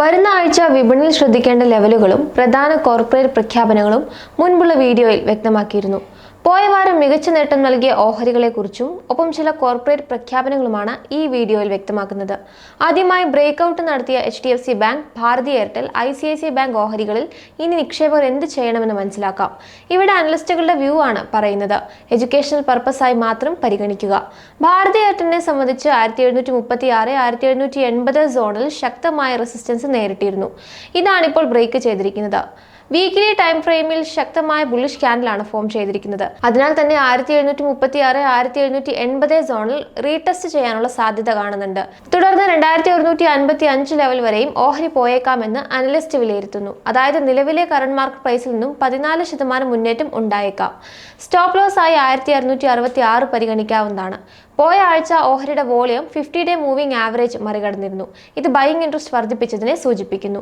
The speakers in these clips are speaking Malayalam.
വരുന്ന ആഴ്ച വിപണിയിൽ ശ്രദ്ധിക്കേണ്ട ലെവലുകളും പ്രധാന കോർപ്പറേറ്റ് പ്രഖ്യാപനങ്ങളും മുൻപുള്ള വീഡിയോയിൽ വ്യക്തമാക്കിയിരുന്നു. പോയ വാരം മികച്ച നേട്ടം നൽകിയ ഓഹരികളെക്കുറിച്ചും ഒപ്പം ചില കോർപ്പറേറ്റ് പ്രഖ്യാപനങ്ങളുമാണ് ഈ വീഡിയോയിൽ വ്യക്തമാക്കുന്നത്. ആദ്യമായി ബ്രേക്ക്ഔട്ട് നടത്തിയ H D F C bank Bharti Airtel I C I C bank ഓഹരികളിൽ ഇനി നിക്ഷേപകർ എന്ത് ചെയ്യണമെന്ന് മനസ്സിലാക്കാം. ഇവിടെ അനലിസ്റ്റുകളുടെ വ്യൂ ആണ് പറയുന്നത്. എഡ്യൂക്കേഷണൽ പർപ്പസായി മാത്രം പരിഗണിക്കുക. ഭാരതി എയർടെലിനെ സംബന്ധിച്ച് ആയിരത്തി എഴുന്നൂറ്റി മുപ്പത്തി ആറ് ആയിരത്തി എഴുന്നൂറ്റി എൺപത് സോണിൽ ശക്തമായ റെസിസ്റ്റൻസ് നേരിട്ടിരുന്നു. ഇതാണിപ്പോൾ ബ്രേക്ക് ചെയ്തിരിക്കുന്നത്. വീക്കിലി ടൈം ഫ്രെയിമിൽ ശക്തമായ ബുള്ളിഷ് ക്യാൻഡിലാണ് ഫോം ചെയ്തിരിക്കുന്നത്. അതിനാൽ തന്നെ ആയിരത്തി എഴുന്നൂറ്റി മുപ്പത്തി ആറ് ആയിരത്തി എഴുന്നൂറ്റി എൺപത് സോണിൽ റീടെസ്റ്റ് ചെയ്യാനുള്ള സാധ്യത കാണുന്നുണ്ട്. തുടർന്ന് രണ്ടായിരത്തി ഒരുന്നൂറ്റി അൻപത്തി അഞ്ച് ലെവൽ വരെയും ഓഹരി പോയേക്കാമെന്ന് അനലിസ്റ്റ് വിലയിരുത്തുന്നു. അതായത് നിലവിലെ കറണ്ട് മാർക്കറ്റ് പ്രൈസിൽ നിന്നും പതിനാല് ശതമാനം മുന്നേറ്റം ഉണ്ടായേക്കാം. സ്റ്റോപ്പ് ലോസ് ആയി ആയിരത്തി അറുന്നൂറ്റി അറുപത്തി ആറ് പരിഗണിക്കാവുന്നതാണ്. പോയ ആഴ്ച ഓഹരിയുടെ volume fifty day moving average മറികടന്നിരുന്നു. ഇത് ബൈയിങ് ഇൻട്രസ്റ്റ് വർദ്ധിപ്പിച്ചതിനെ സൂചിപ്പിക്കുന്നു.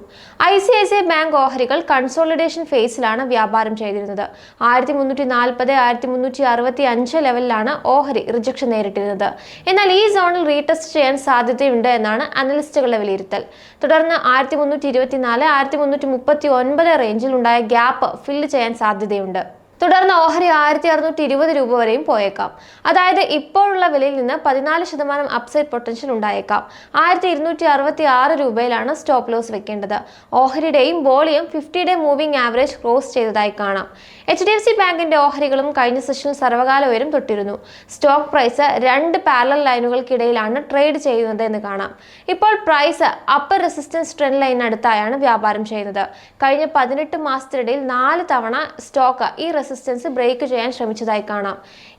I C I C I bank ഓഹരികൾ കൺസോളിഡേഷൻ ഫേസിലാണ് വ്യാപാരം ചെയ്തിരുന്നത്. ആയിരത്തി മുന്നൂറ്റി നാൽപ്പത് ആയിരത്തി മുന്നൂറ്റി അറുപത്തി അഞ്ച് ലെവലിലാണ് ഓഹരി റിജക്ഷൻ നേരിട്ടിരുന്നത്. എന്നാൽ ഈ സോണിൽ റീടെസ്റ്റ് ചെയ്യാൻ സാധ്യതയുണ്ട് എന്നാണ് അനലിസ്റ്റുകളുടെ വിലയിരുത്തൽ. തുടർന്ന് ആയിരത്തി മുന്നൂറ്റി ഇരുപത്തിനാല് ആയിരത്തി മുന്നൂറ്റി മുപ്പത്തി ഒൻപത് റേഞ്ചിൽ ഉണ്ടായ ഗ്യാപ്പ് ഫില്ല് ചെയ്യാൻ സാധ്യതയുണ്ട്. തുടർന്ന് ഓഹരി ആയിരത്തി അറുന്നൂറ്റി ഇരുപത് രൂപ വരെയും പോയേക്കാം. അതായത് ഇപ്പോഴുള്ള വിലയിൽ നിന്ന് പതിനാല് ശതമാനം അപ്സൈഡ് പൊട്ടൻഷ്യൽ ഉണ്ടായേക്കാം. ആയിരത്തി ഇരുന്നൂറ്റി അറുപത്തി ആറ് രൂപയിലാണ് സ്റ്റോപ്പ് ലോസ് വെക്കേണ്ടത്. ഓഹരിയുടെയും volume fifty day moving average cross ചെയ്തതായി കാണാം. എച്ച് ഡി എഫ് സി ബാങ്കിന്റെ ഓഹരികളും കഴിഞ്ഞ സെഷനിൽ സർവകാല ഉയരം തൊട്ടിരുന്നു. സ്റ്റോക്ക് പ്രൈസ് രണ്ട് പാരലൽ ലൈനുകൾക്കിടയിലാണ് ട്രേഡ് ചെയ്യുന്നത് എന്ന് കാണാം. ഇപ്പോൾ പ്രൈസ് അപ്പർ റെസിസ്റ്റൻസ് ട്രെൻഡ് ലൈനടുത്തായാണ് വ്യാപാരം ചെയ്യുന്നത്. കഴിഞ്ഞ പതിനെട്ട് മാസത്തിനിടയിൽ നാല് തവണ സ്റ്റോക്ക് ഈ റെസിസ്റ്റൻസ് ബ്രേക്ക് ചെയ്യാൻ ശ്രമിച്ചതായി കാണാം.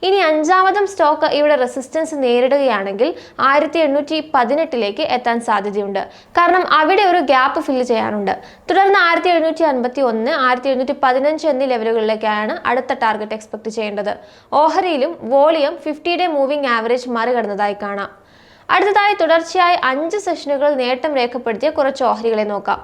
ഇനി അഞ്ചാമതും സ്റ്റോക്ക് ഇവിടെ റെസിസ്റ്റൻസ് നേരിടുകയാണെങ്കിൽ ആയിരത്തി എണ്ണൂറ്റി പതിനെട്ടിലേക്ക് എത്താൻ സാധ്യതയുണ്ട്. കാരണം അവിടെ ഒരു ഗ്യാപ്പ് ഫില്ല് ചെയ്യാനുണ്ട്. തുടർന്ന് ആയിരത്തി എഴുന്നൂറ്റി അൻപത്തി ഒന്ന് ആയിരത്തി എഴുന്നൂറ്റി പതിനഞ്ച് എന്നീ ലെവലുകളിലേക്കാണ് അടുത്ത ടാർഗറ്റ് എക്സ്പെക്ട് ചെയ്യേണ്ടത്. ഓഹരിയിലും volume fifty day moving average മറികടന്നതായി കാണാം. അടുത്തതായി തുടർച്ചയായി അഞ്ച് സെഷനുകൾ നേട്ടം രേഖപ്പെടുത്തിയ കുറച്ച് ഓഹരികളെ നോക്കാം.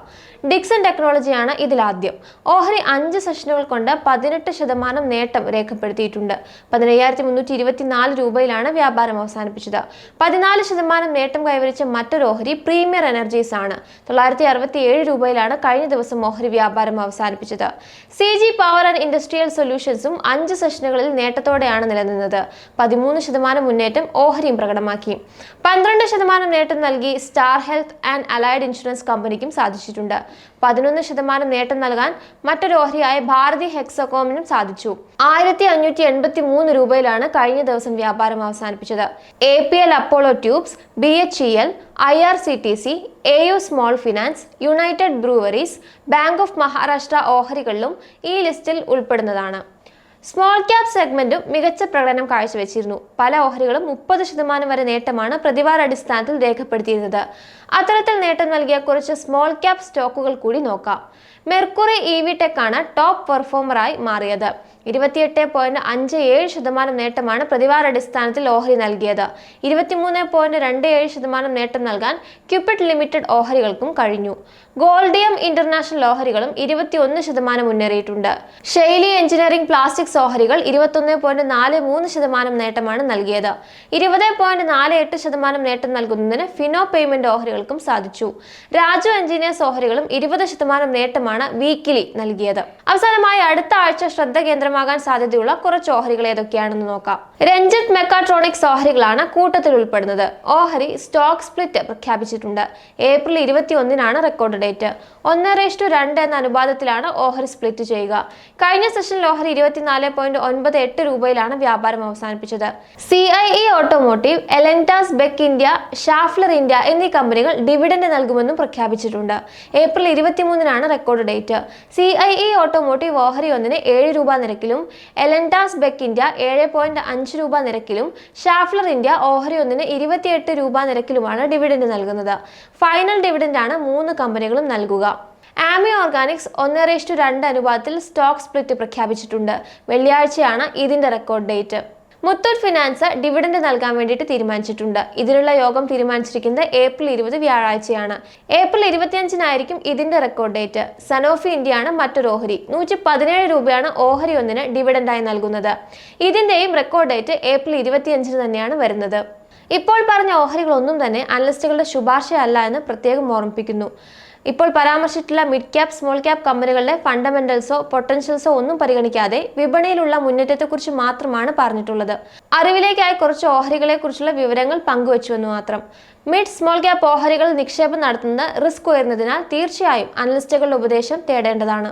ഡിക്സൺ ടെക്നോളജിയാണ് ഇതിലാദ്യം ഓഹരി അഞ്ച് സെഷനുകൾ കൊണ്ട് പതിനെട്ട് ശതമാനം നേട്ടം രേഖപ്പെടുത്തിയിട്ടുണ്ട്. പതിനയ്യായിരത്തി മുന്നൂറ്റി ഇരുപത്തിനാല് രൂപയിലാണ് വ്യാപാരം അവസാനിപ്പിച്ചത്. പതിനാല് ശതമാനം നേട്ടം കൈവരിച്ച മറ്റൊരു ഓഹരി പ്രീമിയർ എനർജീസ് ആണ്. തൊള്ളായിരത്തി അറുപത്തി ഏഴ് രൂപയിലാണ് കഴിഞ്ഞ ദിവസം ഓഹരി വ്യാപാരം അവസാനിപ്പിച്ചത്. C G power and industrial സൊല്യൂഷൻസും അഞ്ച് സെഷനുകളിൽ നേട്ടത്തോടെയാണ് നിലനിന്നത്. പതിമൂന്ന് ശതമാനം മുന്നേറ്റം ഓഹരിയും പ്രകടമാക്കി. പന്ത്രണ്ട് ശതമാനം നേട്ടം നൽകി Star Health and Allied Insurance കമ്പനിക്കും സാധിച്ചിട്ടുണ്ട്. പതിനൊന്ന് ശതമാനം നേട്ടം നൽകാൻ മറ്റൊരു ഓഹരിയായ ഭാരതി ഹെക്സകോമിനും സാധിച്ചു. ആയിരത്തി അഞ്ഞൂറ്റി എൺപത്തി മൂന്ന് രൂപയിലാണ് കഴിഞ്ഞ ദിവസം വ്യാപാരം അവസാനിപ്പിച്ചത്. A P L Apollo Tubes B H E L I R C T C A U Small Finance United Breweries Bank of Maharashtra ഓഹരികളിലും ഈ ലിസ്റ്റിൽ ഉൾപ്പെടുന്നതാണ്. സ്മോൾ ക്യാപ് സെഗ്മെന്റും മികച്ച പ്രകടനം കാഴ്ചവെച്ചിരുന്നു. പല ഓഹരികളും മുപ്പത് ശതമാനം വരെ നേട്ടമാണ് പ്രതിവാര അടിസ്ഥാനത്തിൽ രേഖപ്പെടുത്തിയിരുന്നത്. അത്തരത്തിൽ നേട്ടം നൽകിയ കുറച്ച് സ്മോൾ ക്യാപ് സ്റ്റോക്കുകൾ കൂടി നോക്കാം. മെർക്കുറി ഇ വി ടെക് ആണ് ടോപ്പ് പെർഫോമറായി മാറിയത്. ഇരുപത്തിയെട്ട് പോയിന്റ് അഞ്ച് ഏഴ് ശതമാനം നേട്ടമാണ് പ്രതിവാര അടിസ്ഥാനത്തിൽ ഓഹരി നൽകിയത്. ഇരുപത്തിമൂന്ന് പോയിന്റ് രണ്ട് ഏഴ് ശതമാനം നേട്ടം നൽകാൻ ക്യൂപിഡ് ലിമിറ്റഡ് ഓഹരികൾക്കും കഴിഞ്ഞു. ഗോൾഡിയം ഇന്റർനാഷണൽ ഓഹരികളും ഇരുപത്തിയൊന്ന് ശതമാനം മുന്നേറിയിട്ടുണ്ട്. ശൈലി എഞ്ചിനീയറിംഗ് പ്ലാസ്റ്റിക്സ് ഓഹരികൾ ഇരുപത്തൊന്ന് പോയിന്റ് നാല് മൂന്ന് ശതമാനം നേട്ടമാണ് നൽകിയത്. ഇരുപത് പോയിന്റ് നാല് എട്ട് ശതമാനം നേട്ടം നൽകുന്നതിന് ഫിനോ പേയ്മെന്റ് ഓഹരികൾക്കും സാധിച്ചു. രാജു എഞ്ചിനീയേഴ്സ് ഓഹരികളും ഇരുപത് ശതമാനം നേട്ടമാണ് വീക്കിലി നൽകിയത്. അവസാനമായി അടുത്ത ആഴ്ച ശ്രദ്ധ കേന്ദ്രമാകാൻ സാധ്യതയുള്ള കുറച്ച് ഓഹരികൾ ഏതൊക്കെയാണെന്ന് നോക്കാം. രഞ്ജിത് മെക്കാട്രോണിക്സ് ഓഹരികളാണ് കൂട്ടത്തിൽ ഉൾപ്പെടുന്നത്. ഓഹരി സ്റ്റോക്ക് സ്പ്ലിറ്റ് പ്രഖ്യാപിച്ചിട്ടുണ്ട്. ഏപ്രിൽ ഇരുപത്തി ഒന്നിനാണ് റെക്കോർഡ് ഡേറ്റ് ഒന്നര റേഷ്ടു രണ്ട് എന്ന അനുപാതത്തിലാണ് ഓഹരി സ്പ്ലിറ്റ് ചെയ്യുക. കഴിഞ്ഞ സെഷനിൽ ഓഹരി ഇരുപത്തിനാല് പോയിന്റ് ഒൻപത് എട്ട് രൂപയിലാണ് വ്യാപാരം അവസാനിപ്പിച്ചത്. C I E automotive Elantas Beck India Schaeffler India എന്നീ കമ്പനികൾ ഡിവിഡൻഡ് നൽകുമെന്നും പ്രഖ്യാപിച്ചിട്ടുണ്ട്. April ഇരുപത്തിമൂന്നിനാണ് record date. C I E Automotive ഓഹരി ഒന്നിന് ഏഴ് രൂപ നിരക്കിലും എലൻഡാസ് ബെക്ക് ഇന്ത്യ ഏഴ് പോയിന്റ് അഞ്ച് രൂപ നിരക്കിലും ഷാഫ്ലർ ഇന്ത്യ ഓഹരി ഒന്നിന് ഇരുപത്തിയെട്ട് രൂപ നിരക്കിലുമാണ് ഡിവിഡൻഡ് നൽകുന്നത്. ഫൈനൽ ഡിവിഡൻഡാണ് മൂന്ന് കമ്പനികളും നൽകുക. ആമി ഓർഗാനിക്സ് ഒന്ന് റേഷ്ടു രണ്ട് അനുപാതത്തിൽ സ്റ്റോക്ക് സ്പ്ലിറ്റ് പ്രഖ്യാപിച്ചിട്ടുണ്ട്. വെള്ളിയാഴ്ചയാണ് ഇതിന്റെ record date. Muthoot Finance dividend നൽകാൻ വേണ്ടിയിട്ട് തീരുമാനിച്ചിട്ടുണ്ട്. ഇതിനുള്ള യോഗം തീരുമാനിച്ചിരിക്കുന്നത് ഏപ്രിൽ ഇരുപത് വ്യാഴാഴ്ചയാണ്. ഏപ്രിൽ ഇരുപത്തിയഞ്ചിനായിരിക്കും ഇതിന്റെ റെക്കോർഡ് ഡേറ്റ് സനോഫി ഇന്ത്യയാണ് മറ്റൊരു ഓഹരി. നൂറ്റി പതിനേഴ് രൂപയാണ് ഓഹരി ഒന്നിന് ഡിവിഡൻഡായി നൽകുന്നത്. ഇതിന്റെയും റെക്കോർഡ് ഡേറ്റ് ഏപ്രിൽ ഇരുപത്തിയഞ്ചിന് തന്നെയാണ് വരുന്നത്. ഇപ്പോൾ പറഞ്ഞ ഓഹരികളൊന്നും തന്നെ അനലിസ്റ്റുകളുടെ ശുപാർശയല്ല എന്ന് പ്രത്യേകം ഓർമ്മിപ്പിക്കുന്നു. ഇപ്പോൾ പരാമർശിച്ചിട്ടുള്ള മിഡ് ക്യാപ് സ്മോൾ ക്യാപ് കമ്പനികളുടെ ഫണ്ടമെന്റൽസോ പൊട്ടൻഷ്യൽസോ ഒന്നും പരിഗണിക്കാതെ വിപണിയിലുള്ള മുന്നേറ്റത്തെക്കുറിച്ച് മാത്രമാണ് പറഞ്ഞിട്ടുള്ളത്. അറിവിലേക്കായി കുറച്ച് ഓഹരികളെ കുറിച്ചുള്ള വിവരങ്ങൾ പങ്കുവച്ചുവെന്ന് മാത്രം. മിഡ് സ്മോൾ ക്യാപ് ഓഹരികൾ നിക്ഷേപം നടത്തുന്നത് റിസ്ക് ഉയർന്നതിനാൽ തീർച്ചയായും അനലിസ്റ്റുകളുടെ ഉപദേശം തേടേണ്ടതാണ്.